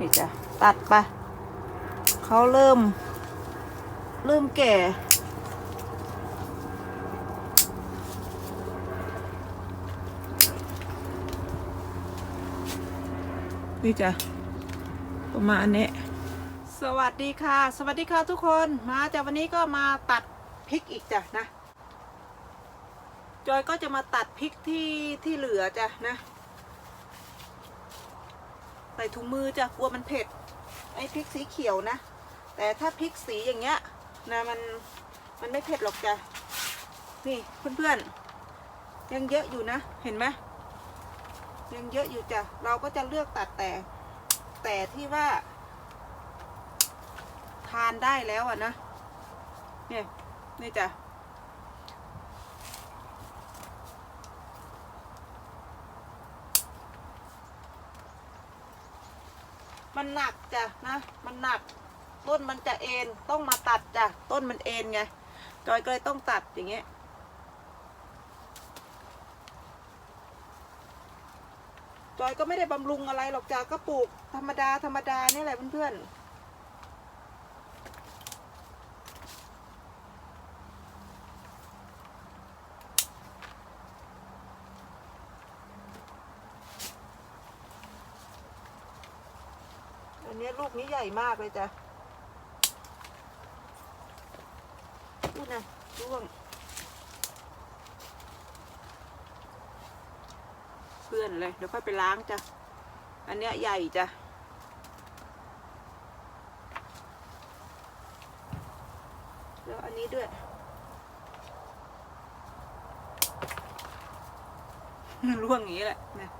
นี่จ้ะตัดไปเขาเริ่ม เริ่มแก่ นี่จ้ะประมาณนี้สวัสดีค่ะ สวัสดีค่ะทุกคนมาจากวันนี้ก็มาตัดพริกอีกจ้ะนะ จอยก็จะมาตัดพริกที่ที่เหลือจ้ะนะ ใส่ถุงมือจะกลัวมันเผ็ด ไอ้พริกสีเขียวนะ แต่ถ้าพริกสีอย่างเงี้ยนะมันมันไม่เผ็ดหรอกจ้ะนี่เพื่อนๆยังเยอะอยู่นะเห็นไหมยังเยอะอยู่จ้ะเราก็จะเลือกตัดแต่ แต่ที่ว่า ทานได้แล้วอะนะเนี่ยนี่จ้ะ มันหนักจ้ะนะ มันหนัก ต้นมันจะเอ็นต้องมาตัดจ้ะ ต้นมันเอ็นไง จอยก็เลยต้องตัดอย่างเงี้ย จอยก็ไม่ได้บำรุงอะไรหรอกจ้ะก็ปลูกธรรมดาธรรมดานี่แหละเพื่อนๆ นี้ลูกนี้ใหญ่มากเลยจ้ะดูนะร่วง เพื่อนเลย เดี๋ยวค่อยไปล้างจ้ะ อันเนี้ยใหญ่จ้ะแล้วอันนี้ด้วยร่วงอย่างนี้แหละเนี่ย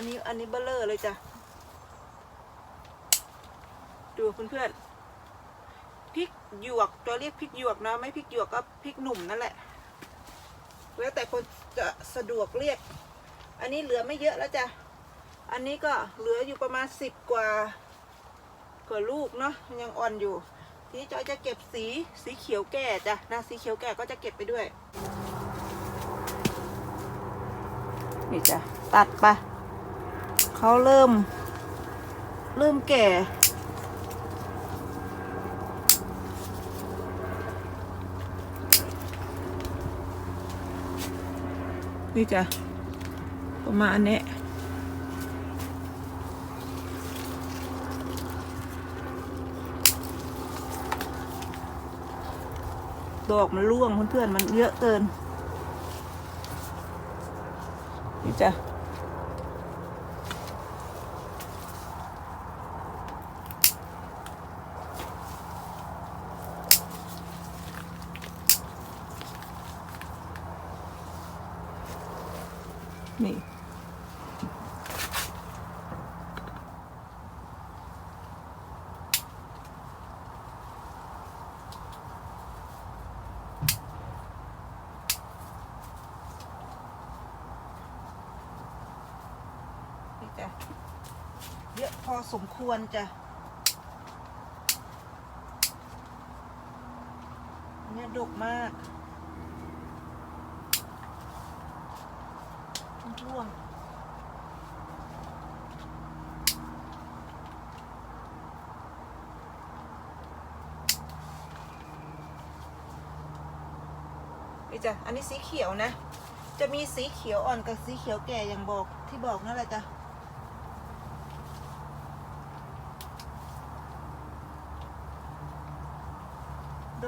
อันนี้อันนี้เบลเลอร์เลยจ้ะ ดูเพื่อนๆพริกหยวกตัวเรียกพริกหยวกนะไม่พริกหยวกก็พริกหนุ่มนั่นแหละ แล้วแต่คนจะสะดวกเรียก อันนี้เหลือไม่เยอะแล้วจ้ะ อันนี้ก็เหลืออยู่ประมาณสิบกว่ากว่าลูกเนาะยังอ่อนอยู่ทีนี้จอยจะเก็บสีสีเขียวแก่จ้ะนะสีเขียวแก่ก็จะเก็บไปด้วยนี่จ้ะตัดไป เขาเริ่ม เริ่มแก่ นี่จ้ะ ประมาณนี้ดอกมันร่วงเพื่อนๆมันเยอะเกิน นี่จ้ะ นี่ นี่จ้ะ เย อะพอสมควรจ้ะเนี่ยดกมากร่วงนี่จ้ะ อันนี้สีเขียวนะ จะมีสีเขียวอ่อนกับสีเขียวแก่อย่างบอกที่บอกนั่นแหละจ้ะ ด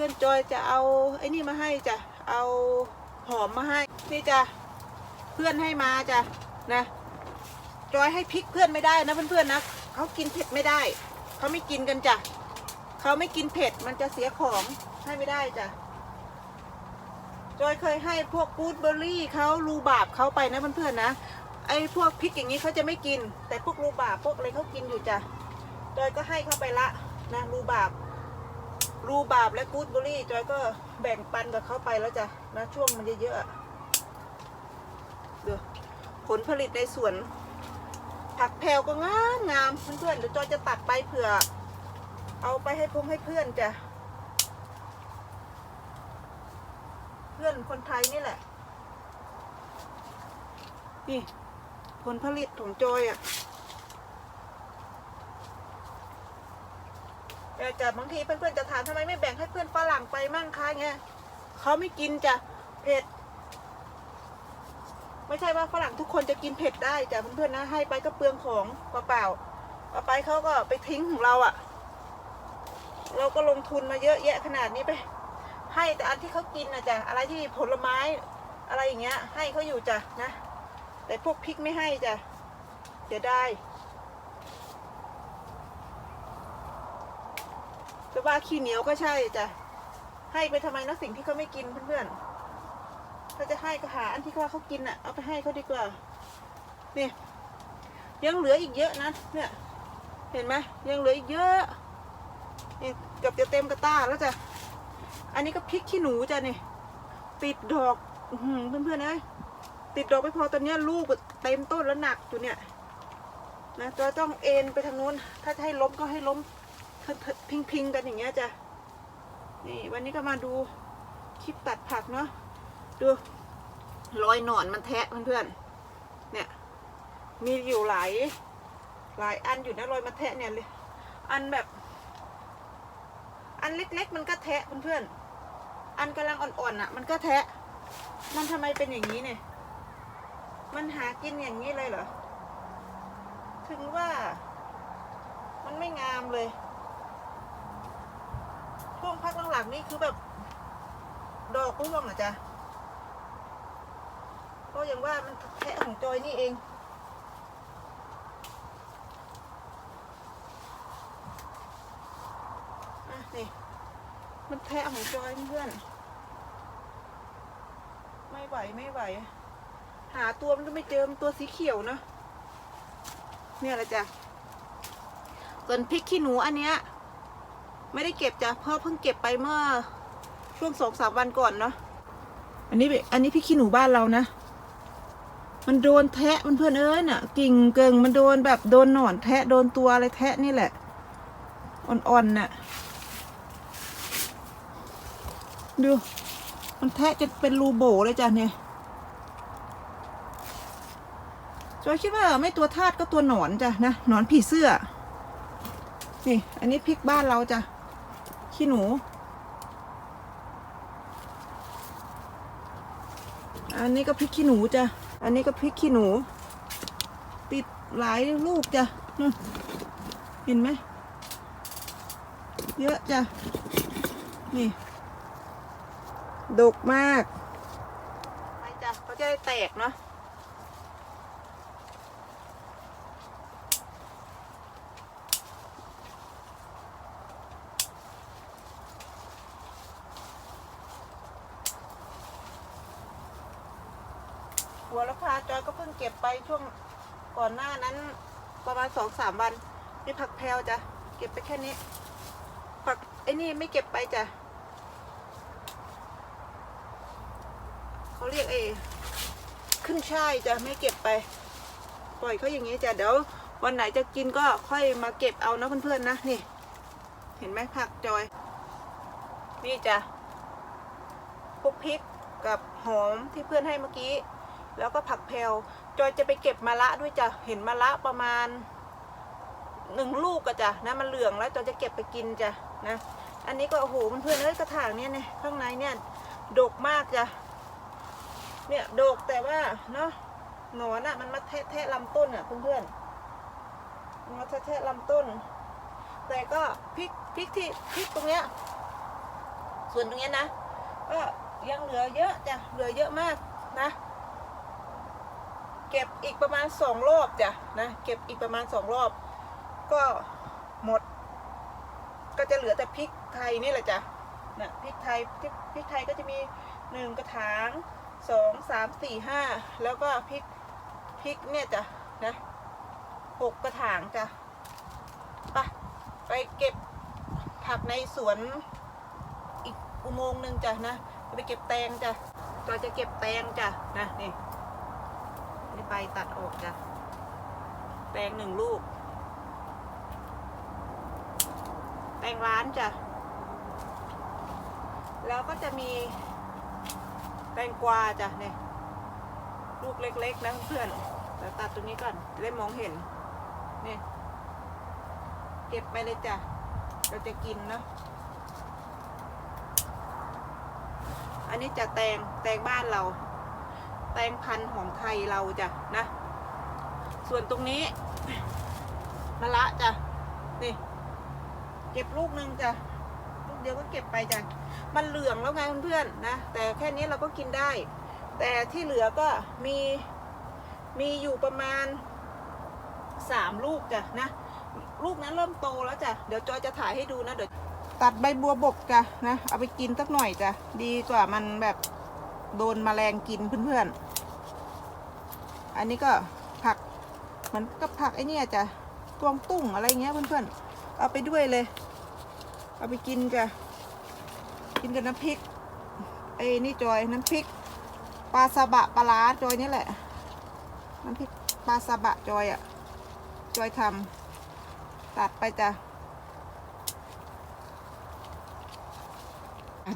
พื่อนจอยจะเอาไอ้นี่มาให้จ้ะเอาหอมมาให้นี่จ้ะเพื่อนให้มาจ้ะนะจอยให้พริกเพื่อนไม่ได้นะเพื่อนๆนะเขากินเผ็ดไม่ได้เขาไม่กินกันจ้ะเขาไม่กินเผ็ดมันจะเสียของให้ไม่ได้จ้ะจอยเคยให้พวกกูดเบอร์รี่เขารูบาบเขาไปนะเพื่อนๆนะไอ้พวกพริกอย่างนี้เขาจะไม่กิน แต่พวกรูบาบพวกอะไรเขากินอยู่จ้ะจอยก็ให้เขาไปละนะรูบาบ รูบาบและกูดเบอร์รี่จอยก็แบ่งปันกับเขาไปแล้วจ้ะนะช่วงมันเยอะๆเดี๋ยวผลผลิตในสวน ผักแพรวก็งามงามเพื่อนๆเดี๋ยวจอยจะตัดไปเผื่อ เอาไปให้พงให้เพื่อนจ้ะเพื่อนคนไทยนี่แหละ นี่ ผลผลิตของจอยอะ แต่จะบางทีเพื่อนๆจะถามทำไมไม่แบ่งให้เพื่อนฝรั่งไปมั่งคะเงี้ยเขาไม่กินจ้ะเผ็ด ไม่ใช่ว่าฝรั่งทุกคนจะกินเผ็ดได้จ้ะเพื่อนๆนะให้ไปก็เปลืองของเปล่าๆเอาไปเขาก็ไปทิ้งของเราอะ เราก็ลงทุนมาเยอะแยะขนาดนี้ไป ให้แต่อันที่เขากินนะจ๊ะอะไรที่ผลไม้อะไรอย่างเงี้ย ให้เขาอยู่จ้ะนะ แต่พวกพริกไม่ให้จ้ะเดี๋ยวได้ ว่าขี้เหนียวก็ใช่จ้ะให้ไปทำไมนะสิ่งที่เขาไม่กินเพื่อนๆถ้าจะให้ก็หาอันที่เขาเขากินอะเอาไปให้เขาดีกว่านี่ยังเหลืออีกเยอะนะเนี่ยเห็นไหมยังเหลืออีกเยอะนี่เกือบจะเต็มกระต้าแล้วจ้ะอันนี้ก็พริกขี้หนูจ้ะนี่ติดดอกอื้อหือเพื่อนๆเอ้ยติดดอกไม่พอตอนนี้ลูกเต็มต้นแล้วหนักอยู่เนี่ยนะจะต้องเอ็นไปทางนู้นถ้าจะให้ล้มก็ให้ล้ม พิงพิงๆกันอย่างเงี้ยจ้ะนี่วันนี้ก็มาดูคลิปตัดผักเนาะดูรอยหนอนมันแทะเพื่อนๆเนี่ย มีอยู่หลายหลายอันอยู่นะรอยมันแทะเนี่ยเลยอันแบบ อันเล็กๆมันก็แทะเพื่อนๆอันกำลังอ่อนๆอะ มันก็แทะ มันทำไมเป็นอย่างนี้เนี่ยมันหากินอย่างนี้เลยเหรอถึงว่ามันไม่งามเลย ช่วงพักหลังๆนี่คือแบบ ดอกร่วงอะจ้ะก็อย่างว่ามันแทะของจอยนี่เองอะนี่มันแทะของจอยเพื่อนไม่ไหวไม่ไหว หาตัวมันก็ไม่เจอมันตัวสีเขียวเนอะเนี่ยแหละจ้ะส่วนพริกขี้หนูอันเนี้ย ไม่ได้เก็บจ้ะเพราะเพิ่งเก็บไปเมื่อช่วงสองสามวันก่อนเนาะอันนี้เป็นอันนี้พริกขี้หนูบ้านเรานะ มันโดนแทะเพื่อนเอ้ยน่ะ กิ่งเกิงมันโดนแบบโดนหนอนแทะโดนตัวอะไรแทะนี่แหละ อ่อนๆน่ะดูมันแทะจะเป็นรูโบเลยจ้ะเนี่ยจอยคิดว่าไม่ตัวทาสก็ตัวหนอนจ้ะนะหนอนผีเสื้อ นี่ อันนี้พริกบ้านเราจ้ะ ขี้หนู อันนี้ก็พริกขี้หนูจ้ะ อันนี้ก็พริกขี้หนู ติดหลายลูกจ้ะนู่นเห็นไหม เยอะจ้ะ นี่ ดกมาก ไปจ้ะเขาจะได้แตกเนาะ หัวละพาจอยก็เพิ่งเก็บไปช่วงก่อนหน้านั้นประมาณสองสามวันนี่ผักแพรวจ้ะเก็บไปแค่นี้ ผักไอ้นี่ไม่เก็บไปจ้ะเขาเรียกเอขึ้นช่ายจะไม่เก็บไป ปล่อยเขาอย่างนี้จ้ะเดี๋ยววันไหนจะกินก็ค่อยมาเก็บเอานะเพื่อนๆนะนี่ เห็นไหมผักจอย นี่จ้ะพวกพริกกับหอมที่เพื่อนให้เมื่อกี้ แล้วก็ผักแพลวจอยจะไปเก็บมะละด้วยจ้ะเห็นมะละประมาณหนึ่งลูกอะจ้ะนะมันเหลืองแล้วจอยจะเก็บไปกินจ้ะนะ อันนี้ก็โอ้โหเพื่อนเอ้ยกระถางเนี่ยเนี่ยข้างในเนี่ยดกมากจ้ะเนี่ยโดกแต่ว่าเนาะหนอนอะมันมาแทะแทะลำต้นอะเพื่อนๆมันมาแทะแทะลำต้น แต่ก็พริกพริกที่พริกตรงเนี้ยส่วนตรงเนี้ยนะก็ยังเหลือเยอะจ้ะเหลือเยอะมากนะ เก็บอีกประมาณสองรอบจ้ะนะเก็บอีกประมาณสองรอบ ก็หมด ก็จะเหลือแต่พริกไทยนี่แหละจ้ะนะพริกไทยพริกพริกไทยก็จะมีหนึ่งกระถางสองสามสี่ห้าแล้วก็พริกพริกเนี่ยจ้ะนะหกกระถางจ้ะไปไปเก็บผักในสวนอีกอุโมงค์หนึ่งจ้ะนะไปเก็บแตงจ้ะเราจะเก็บแตงจ้ะนะนี่ นี่ใบตัดออกจ้ะแตงหนึ่งลูกแตงร้านจ้ะ แล้วก็จะมีแตงกวาจ้ะเนี่ยลูกเล็กๆนะเพื่อนเดี๋ยวตัดตรงนี้ก่อนจะได้มองเห็นเนี่ยเก็บไปเลยจ้ะ เราจะกินเนาะอันนี้จะแตงแตงบ้านเรา แตงพันธุ์ของไทยเราจ้ะนะ ส่วนตรงนี้มะละจ้ะนี่ เก็บลูกหนึ่งจ้ะลูกเดียวก็เก็บไปจ้ะมันเหลืองแล้วไงเพื่อนๆนะแต่แค่นี้เราก็กินได้ แต่ที่เหลือก็มีมีอยู่ประมาณสามลูกจ้ะนะลูกนั้นเริ่มโตแล้วจ้ะเดี๋ยวจอยจะถ่ายให้ดูนะเดี๋ยวตัดใบบัวบกจ้ะนะเอาไปกินสักหน่อยจ้ะดีกว่ามันแบบ โดนแมลงกินเพื่อนๆ อันนี้ก็ผักเหมันก็ผักไอเนี่ยจ้ะตวงตุ้งอะไรเงี้ยเพื่อนๆ เอาไปด้วยเลย เอาไปกินจ้ะกินกับน้ำพริกไอ้นี่จอยน้ำพริกปลาซาบะปลาร้าจอยนี่แหละ น้ำพริกปลาซาบะจอยอะ่ะ จอยทำตัดไปจ้ะ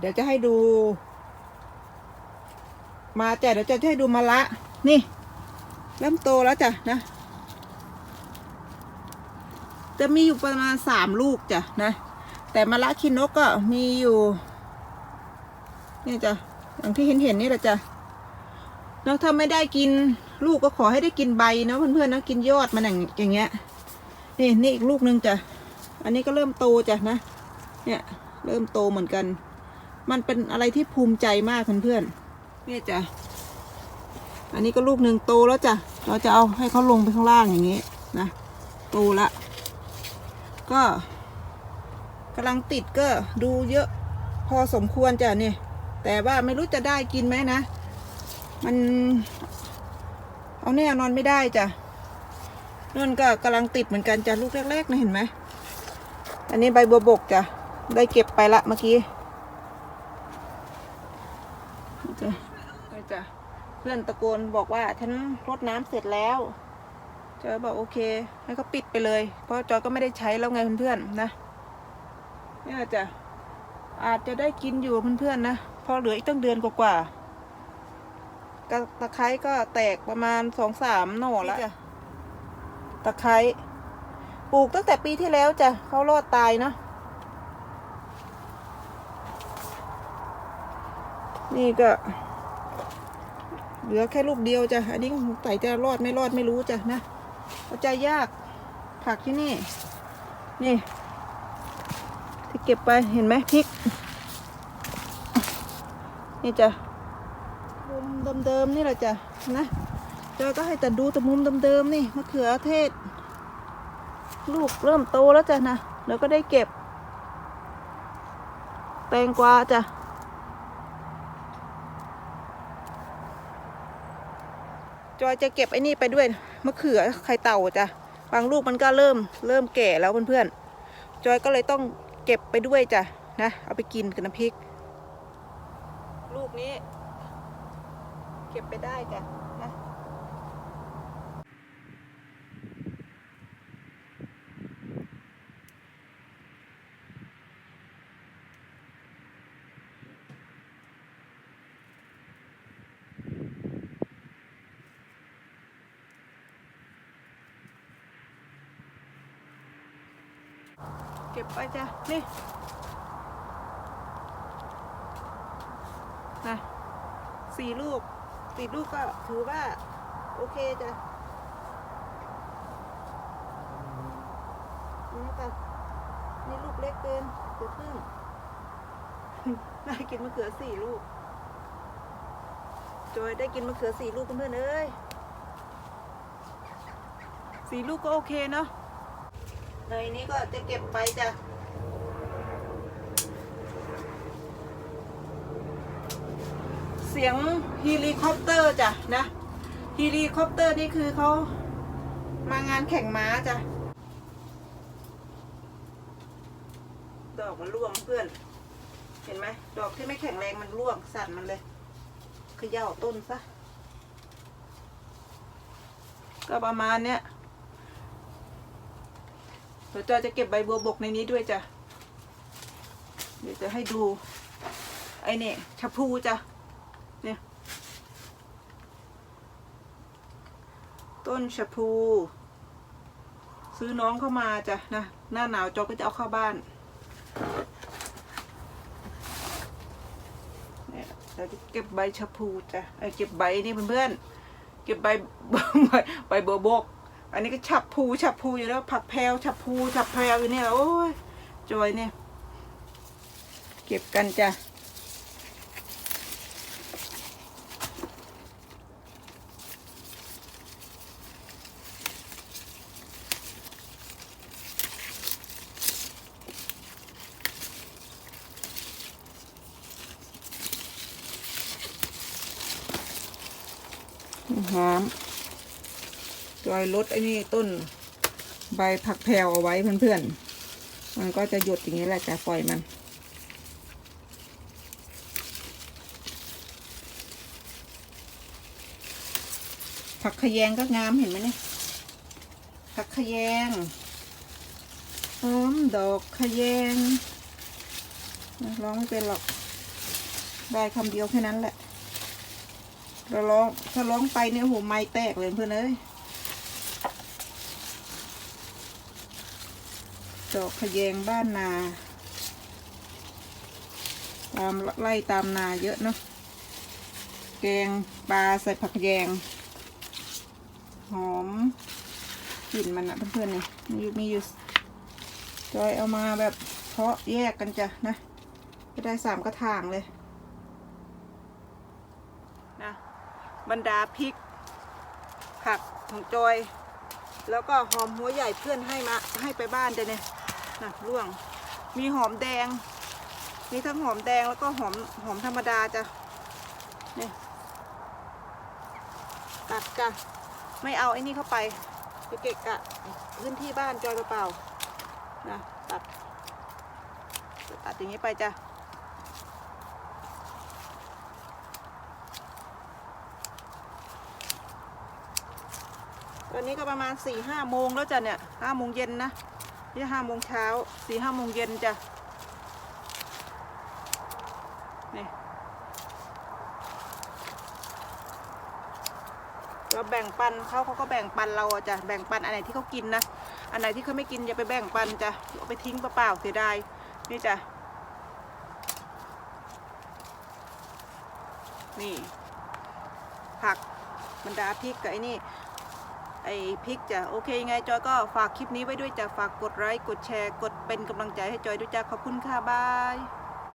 เดี๋ยวจะให้ดู มาจ้ะเดี๋ยวจะให้ดูมะละ นี่ เริ่มโตแล้วจ้ะนะ จะมีอยู่ประมาณสามลูกจ้ะนะ แต่มะละคินกก็มีอยู่ นี่จ้ะอย่างที่เห็นเห็นนี่แหละจ้ะแล้วถ้าไม่ได้กินลูกก็ขอให้ได้กินใบนะเพื่อนๆนะกินยอดมันอย่างอย่างเงี้ยนี่นี่อีกลูกนึงจ้ะอันนี้ก็เริ่มโตจ้ะนะ เนี่ยเริ่มโตเหมือนกัน มันเป็นอะไรที่ภูมิใจมากเพื่อนๆ เนี่ยจ้ะ อันนี้ก็ลูกหนึ่งโตแล้วจ้ะ เราจะเอาให้เขาลงไปข้างล่างอย่างงี้นะ โตละ ก็กำลังติดก็ดูเยอะพอสมควรจ้ะเนี่ยแต่ว่าไม่รู้จะได้กินไหมนะ มัน เอาแน่นอนไม่ได้จ้ะนั่นก็กำลังติดเหมือนกันจ้ะลูกแรกๆนะเห็นไหม อันนี้ใบบัวบกจ้ะ ได้เก็บไปละเมื่อกี้นี่จ้ะนี่ จ้ะเพื่อนตะโกนบอกว่าฉันรดน้ำเสร็จแล้วจอยบอกโอเคให้เขาปิดไปเลย เพราะจอยก็ไม่ได้ใช้แล้วไงเพื่อนๆนะนี่อาจจะอาจจะได้กินอยู่เพื่อนๆนะเพอเหลืออีกตั้งเดือนกว่าๆกระตะไคร้ก็แตกประมาณสองสามหน่อแล้วตะไคร้ปลูกตั้งแต่ปีที่แล้วจ้ะเขารอดตายเนาะนี่ก็ เหลือแค่ลูกเดียวจ้ะอันนี้ใส่จะรอดไม่รอดไม่รู้จ้ะนะเอาใจยากผักที่นี่ นี่ ที่เก็บไปเห็นไหมพริก นี่จ้ะมุมเดิมๆนี่แหละจ้ะนะเจอก็ให้แต่ดูแต่มุมเดิมๆนี่มะเขือเทศ ลูกเริ่มโตแล้วจ้ะนะเดี๋ยวก็ได้เก็บ แตงกวาจ้ะ จอยจะเก็บไอ้นี่ไปด้วยมะเขือไข่เต่าจ้ะบางลูกมันก็เริ่มเริ่มแก่แล้วเพื่อนๆจอยก็เลยต้องเก็บไปด้วยจ้ะนะเอาไปกินกับน้ำพริก ลูกนี้ เก็บไปได้จ้ะ เก็บไปจ้ะ นี่นะสี่ลูกสี่ลูกก็ถือว่า โอเคจ้ะนี่จ้ะนี่ลูกเล็กเกินเกือบครึ่งได้กินมะเขือสี่ลูกจอยได้กินมะเขือสี่ลูกเพื่อนเอ้ยสี่ลูกก็โอเคเนาะ ในนี้ก็จะเก็บไปจ้ะเสียงเฮลิคอปเตอร์จ้ะนะเฮลิคอปเตอร์นี่คือเขามางานแข่งม้าจ้ะ ดอกมันร่วงเพื่อน เห็นไหมดอกที่ไม่แข็งแรงมันร่วงสั่นมันเลยขย่าต้นซะ ก็ประมาณเนี้ย เดี๋ยวจอยจะเก็บใบบัวบกในนี้ด้วยจ้ะ เดี๋ยวจะให้ดู ไอ้เนี่ชะพูจ้ะ เนี่ย ต้นชะพู ซื้อน้องเข้ามาจ้ะนะ หน้าหนาวจอก็จะเอาเข้าบ้านเนี่ยเราจะเก็บใบชะพูจ้ะเอ้เก็บใบนี่เพื่อนๆ เก็บใบใบใบบัวบก อันนี้ก็ฉับพูฉับพูอยู่แล้วผักแพรวฉับพูฉับแพรวอยู่เนี่ยโอ้ยจอยเนี่ย เก็บกันจ้ะน้ำ อยลดไอ้นี่ต้นใบผักแพรวเอาไว้เพื่อนๆ มันก็จะหยดอย่างนี้แหละจะปล่อยมัน ผักขยงก็งามเห็นไหมเนี่ย ผักขยงหอมดอกขยงร้องไม่เป็นหรอก ได้คำเดียวแค่นั้นแหละเราร้องถ้าร้องไปเนี่ยโหไม่แตกเลยเพื่อนเอ้ย ดอกขยงบ้านนา ตามไล่ตามนาเยอะเนาะแกงปลาใส่ผักแยง หอมกลิ่นมันอะเพื่อนๆเนี่ยมีอยู่มีอยู่จอยเอามาแบบเพาะแยกกันจ้ะนะก็ได้สามกระถางเลยนะบรรดาพริก ผักของจอย แล้วก็หอมหัวใหญ่เพื่อนให้มาให้ไปบ้านเดี๋ยวเนี่ย นะร่วง มีหอมแดง มีทั้งหอมแดงแล้วก็หอมหอมธรรมดาจ้ะนี่ตัดจ้ะไม่เอาไอ้นี่เข้าไปไปเกะกะพื้นที่บ้านจอยเปล่าๆนะตัดตัดอย่างนี้ไปจ้ะตอนนี้ก็ประมาณสี่ห้าโมงแล้วจ้ะเนี่ยห้าโมงเย็นนะ นี่ห้าโมงเช้าสี่ห้าโมงเย็นจ้ะนี่เราแบ่งปันเขาเขาก็แบ่งปันเราอะจ้ะแบ่งปันอันไหนที่เขากินนะอันไหนที่เขาไม่กินอย่าไปแบ่งปันจ้ะเอาไปทิ้งเปล่าๆเสียดายนี่จ้ะนี่ ผักบรรดาพริกกับไอ้นี่ ไอพริกจ้ะโอเคยังไงจอยก็ฝากคลิปนี้ไว้ด้วยจ้ะฝากกดไลค์กดแชร์ กดเป็นกำลังใจให้จอยด้วยจ้ะขอบคุณค่ะบาย